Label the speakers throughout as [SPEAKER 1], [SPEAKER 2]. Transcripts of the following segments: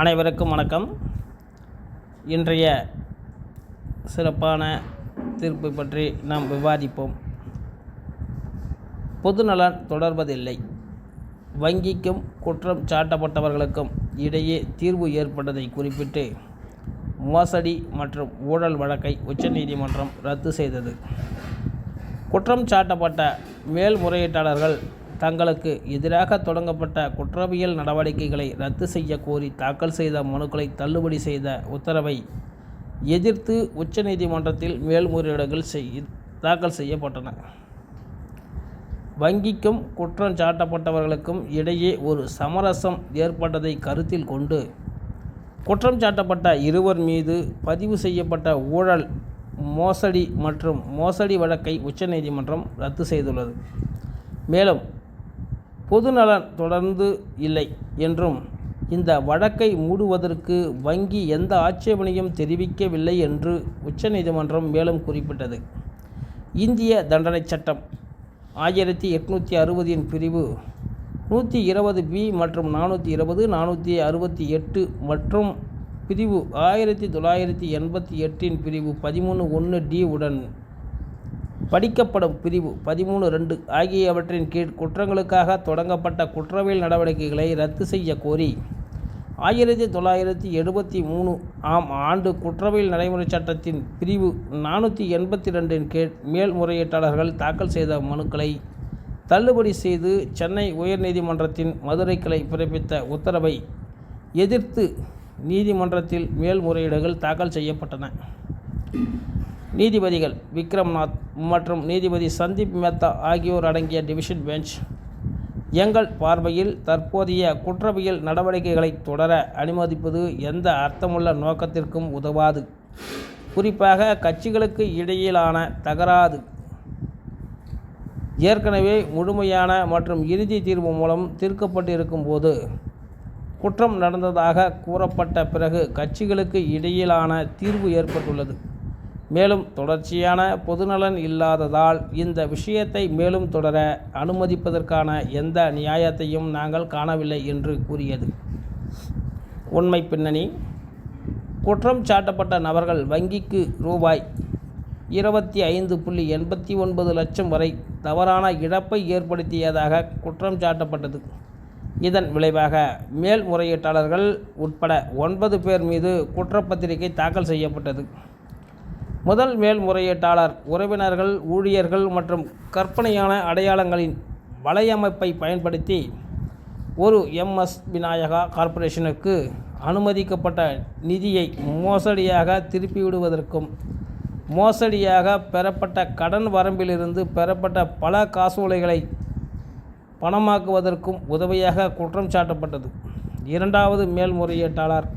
[SPEAKER 1] அனைவருக்கும் வணக்கம். இன்றைய சிறப்பான தீர்ப்பு பற்றி நாம் விவாதிப்போம். பொதுநலன் தொடர்வதில்லை. வங்கிக்கும் குற்றம் சாட்டப்பட்டவர்களுக்கும் இடையே தீர்வு ஏற்பட்டதை குறிப்பிட்டு மோசடி மற்றும் ஊழல் வழக்கை உச்சநீதிமன்றம் ரத்து செய்தது. குற்றம் சாட்டப்பட்ட மேல்முறையீட்டாளர்கள் தங்களுக்கு எதிராக தொடங்கப்பட்ட குற்றவியல் நடவடிக்கைகளை ரத்து செய்ய கோரி தாக்கல் செய்த மனுக்களை தள்ளுபடி செய்த உத்தரவை எதிர்த்து உச்சநீதிமன்றத்தில் மேல்முறையீடுகள் செய் தாக்கல் செய்யப்பட்டன. வங்கிக்கும் குற்றம் சாட்டப்பட்டவர்களுக்கும் இடையே ஒரு சமரசம் ஏற்பட்டதை கருத்தில் கொண்டு குற்றம் சாட்டப்பட்ட இருவர் மீது பதிவு செய்யப்பட்ட ஊழல் மோசடி மற்றும் மோசடி வழக்கை உச்சநீதிமன்றம் ரத்து செய்துள்ளது. மேலும் பொதுநலன் தொடர்ந்து இல்லை என்றும் இந்த வழக்கை மூடுவதற்கு வங்கி எந்த ஆட்சேபனையும் தெரிவிக்கவில்லை என்று உச்சநீதிமன்றம் மேலும் குறிப்பிட்டது. இந்திய தண்டனைச் சட்டம் ஆயிரத்தி எட்நூற்றி அறுபதின் பிரிவு நூற்றி இருபது பி மற்றும் நானூற்றி இருபது நானூற்றி அறுபத்தி எட்டு மற்றும் பிரிவு ஆயிரத்தி தொள்ளாயிரத்தி எண்பத்தி எட்டின் பிரிவு பதிமூணு ஒன்று டி உடன் படிக்கப்படும் பிரிவு பதிமூணு ரெண்டு ஆகியவற்றின் கீழ் குற்றங்களுக்காக தொடங்கப்பட்ட குற்றவியல் நடவடிக்கைகளை ரத்து செய்ய கோரி ஆயிரத்தி தொள்ளாயிரத்தி எழுபத்தி மூணு ஆம் ஆண்டு குற்றவியல் நடைமுறை சட்டத்தின் பிரிவு நானூற்றி எண்பத்தி ரெண்டின் கீழ் மேல்முறையீட்டாளர்கள் தாக்கல் செய்த மனுக்களை தள்ளுபடி செய்து சென்னை உயர்நீதிமன்றத்தின் மதுரை கிளை பிறப்பித்த உத்தரவை எதிர்த்து நீதிமன்றத்தில் மேல்முறையீடுகள் தாக்கல் செய்யப்பட்டன. நீதிபதிகள் விக்ரம்நாத் மற்றும் நீதிபதி சந்தீப் மேத்தா ஆகியோர் அடங்கிய டிவிஷன் பெஞ்ச். எங்கள் பார்வையில் தற்போதைய குற்றவியல் நடவடிக்கைகளை தொடர அனுமதிப்பது எந்த அர்த்தமுள்ள நோக்கத்திற்கும் உதவாது. குறிப்பாக கட்சிகளுக்கு இடையிலான தகராது ஏற்கனவே முழுமையான மற்றும் இறுதி தீர்வு மூலம் தீர்க்கப்பட்டிருக்கும் போது குற்றம் நடந்ததாக கூறப்பட்ட பிறகு கட்சிகளுக்கு இடையிலான தீர்வு ஏற்பட்டுள்ளது. மேலும் தொடர்ச்சியான பொதுநலன் இல்லாததால் இந்த விஷயத்தை மேலும் தொடர அனுமதிப்பதற்கான எந்த நியாயத்தையும் நாங்கள் காணவில்லை என்று கூறியது. உண்மை பின்னணி. குற்றம் சாட்டப்பட்ட நபர்கள் வங்கிக்கு ரூபாய் இருபத்தி ஐந்து புள்ளி எண்பத்தி ஒன்பது லட்சம் வரை தவறான இழப்பை ஏற்படுத்தியதாக குற்றம் சாட்டப்பட்டது. இதன் விளைவாக மேல்முறையீட்டாளர்கள் உட்பட ஒன்பது பேர் மீது குற்றப்பத்திரிகை தாக்கல் செய்யப்பட்டது. முதல் மேல்முறையீட்டாளர் உறவினர்கள் ஊழியர்கள் மற்றும் கற்பனையான அடையாளங்களின் வலையமைப்பை பயன்படுத்தி ஒரு எம்எஸ் விநாயகா கார்ப்பரேஷனுக்கு அனுமதிக்கப்பட்ட நிதியை மோசடியாக திருப்பிவிடுவதற்கும் மோசடியாக பெறப்பட்ட கடன் வரம்பிலிருந்து பெறப்பட்ட பல காசோலைகளை பணமாக்குவதற்கும் உதவியாக குற்றம் சாட்டப்பட்டது. இரண்டாவது மேல்முறையீட்டாளர்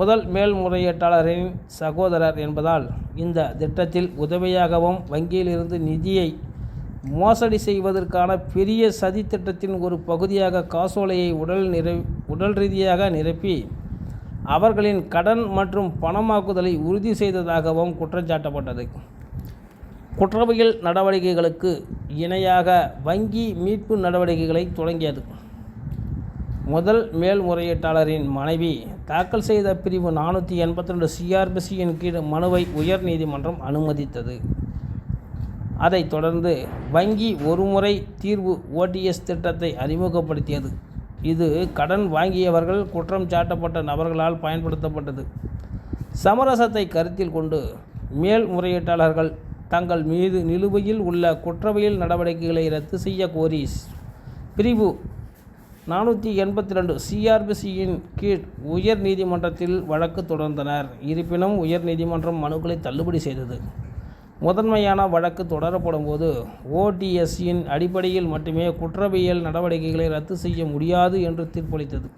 [SPEAKER 1] முதல் மேல்முறையீட்டாளரின் சகோதரர் என்பதால் இந்த திட்டத்தில் உதவியாகவும் வங்கியிலிருந்து நிதியை மோசடி செய்வதற்கான பெரிய சதி திட்டத்தின் ஒரு பகுதியாக காசோலையை உடல் நிறை உடல் ரீதியாக நிரப்பி அவர்களின் கடன் மற்றும் பணமாக்குதலை உறுதி செய்ததாகவும் குற்றஞ்சாட்டப்பட்டது. குற்றவியல் நடவடிக்கைகளுக்கு இணையாக வங்கி மீட்பு நடவடிக்கைகளை தொடங்கியது. முதல் மேல்முறையீட்டாளரின் மனைவி தாக்கல் செய்த பிரிவு நானூற்றி எண்பத்தி ரெண்டு சிஆர்பிசியின் கீழ் மனுவை உயர் நீதிமன்றம் அனுமதித்தது. அதைத் தொடர்ந்து வங்கி ஒருமுறை தீர்வு ஓடிஎஸ் திட்டத்தை அறிமுகப்படுத்தியது. இது கடன் வாங்கியவர்கள் குற்றம் சாட்டப்பட்ட நபர்களால் பயன்படுத்தப்பட்டது. சமரசத்தை கருத்தில் கொண்டு மேல்முறையீட்டாளர்கள் தங்கள் மீது நிலுவையில் உள்ள குற்றவியல் நடவடிக்கைகளை ரத்து செய்ய கோரி பிரிவு நானூற்றி எண்பத்தி ரெண்டு சிஆர்பிசியின் கீழ் உயர் நீதிமன்றத்தில் வழக்கு தொடர்ந்தனர். இருப்பினும் உயர் நீதிமன்றம் மனுக்களை தள்ளுபடி செய்தது. முதன்மையான வழக்கு தொடரப்படும் போது ஓடிஎஸ்சியின் அடிப்படையில் மட்டுமே குற்றவியல் நடவடிக்கைகளை ரத்து செய்ய முடியாது என்று தீர்ப்பளித்தது.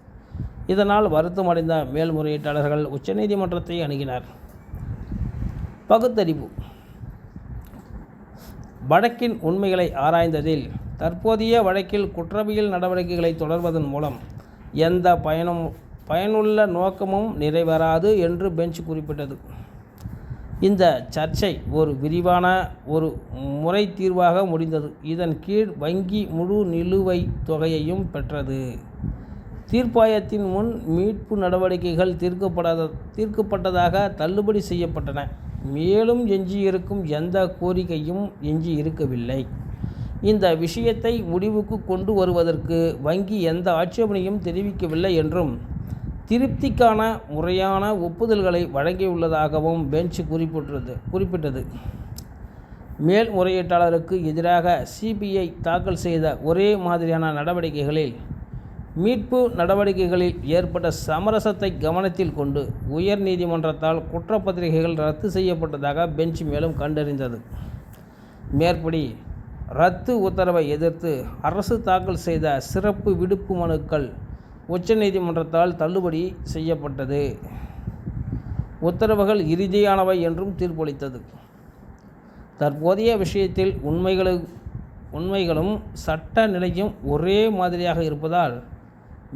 [SPEAKER 1] இதனால் வருத்தமடைந்த மேல்முறையீட்டாளர்கள் உச்சநீதிமன்றத்தை அணுகினர். பகுத்தறிவு. வழக்கின் உண்மைகளை ஆராய்ந்ததில் தற்போதைய வழக்கில் குற்றவியல் நடவடிக்கைகளை தொடர்வதன் மூலம் எந்த பயனும் பயனுள்ள நோக்கமும் நிறைவேறாது என்று பெஞ்ச் குறிப்பிட்டது. இந்த சர்ச்சை ஒரு விரிவான ஒரு முறை தீர்வாக முடிந்தது. இதன் கீழ் வங்கி முழு நிலுவைத் தொகையையும் பெற்றது. தீர்ப்பாயத்தின் முன் மீட்பு நடவடிக்கைகள் தீர்க்கப்படாத தீர்க்கப்பட்டதாக தள்ளுபடி செய்யப்பட்டன. மேலும் எஞ்சியிருக்கும் எந்த கோரிக்கையும் எஞ்சி இருக்கவில்லை இந்த விஷயத்தை முடிவுக்கு கொண்டு வருவதற்கு வங்கி எந்த ஆட்சேபனையும் தெரிவிக்கவில்லை என்றும் திருப்திக்கான முறையான ஒப்புதல்களை வழங்கியுள்ளதாகவும் பெஞ்ச் குறிப்பிட்டது குறிப்பிட்டது. மேல்முறையீட்டாளருக்கு எதிராக சிபிஐ தாக்கல் செய்த ஒரே மாதிரியான நடவடிக்கைகளில் மீட்பு நடவடிக்கைகளில் ஏற்பட்ட சமரசத்தை கவனத்தில் கொண்டு உயர் நீதிமன்றத்தால் குற்றப்பத்திரிகைகள் ரத்து செய்யப்பட்டதாக பெஞ்ச் மேலும் கண்டறிந்தது. மேற்படி ரத்து உத்தரவை எதிர்த்து அரசு தாக்கல் செய்த சிறப்பு விடுப்பு மனுக்கள் உச்சநீதிமன்றத்தால் தள்ளுபடி செய்யப்பட்டது. உத்தரவுகள் இறுதியானவை என்றும் தீர்ப்பளித்தது. தற்போதைய விஷயத்தில் உண்மைகளு உண்மைகளும் சட்ட நிலையும் ஒரே மாதிரியாக இருப்பதால்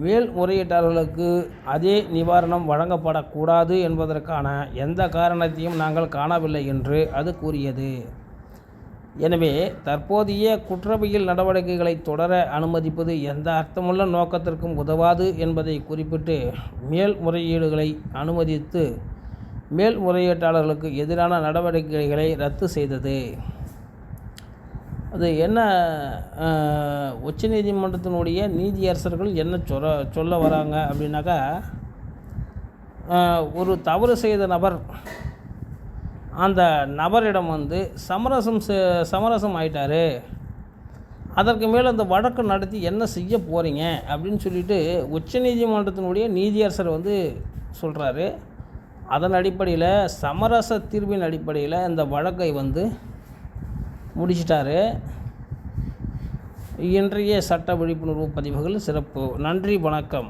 [SPEAKER 1] மேல்முறையீட்டாளர்களுக்கு அதே நிவாரணம் வழங்கப்படக்கூடாது என்பதற்கான எந்த காரணத்தையும் நாங்கள் காணவில்லை என்று அது கூறியது. எனவே தற்போதைய குற்றவியல் நடவடிக்கைகளை தொடர அனுமதிப்பது எந்த அர்த்தமுள்ள நோக்கத்திற்கும் உதவாது என்பதை குறிப்பிட்டு மேல்முறையீடுகளை அனுமதித்து மேல்முறையீட்டாளர்களுக்கு எதிரான நடவடிக்கைகளை ரத்து செய்தது. அது என்ன உச்சநீதிமன்றத்தினுடைய நீதியரசர்கள் என்ன சொல்ல சொல்ல வராங்க அப்படின்னாக்கா ஒரு தவறு செய்த நபர் அந்த நபரிடம் வந்து சமரசம் செ- சமரசம் ஆயிட்டார். அதற்கு மேலே அந்த வழக்கு நடத்தி என்ன செய்ய போகிறீங்க அப்படின்னு சொல்லிட்டு உச்சநீதிமன்றத்தினுடைய நீதியரசர் வந்து சொல்கிறாரு அதன் அடிப்படையில் சமரச தீர்வின் அடிப்படையில் இந்த வழக்கை வந்து முடிச்சிட்டாரு. இன்றைய சட்ட விழிப்புணர்வு பதிவுகள் சிறப்பு. நன்றி வணக்கம்.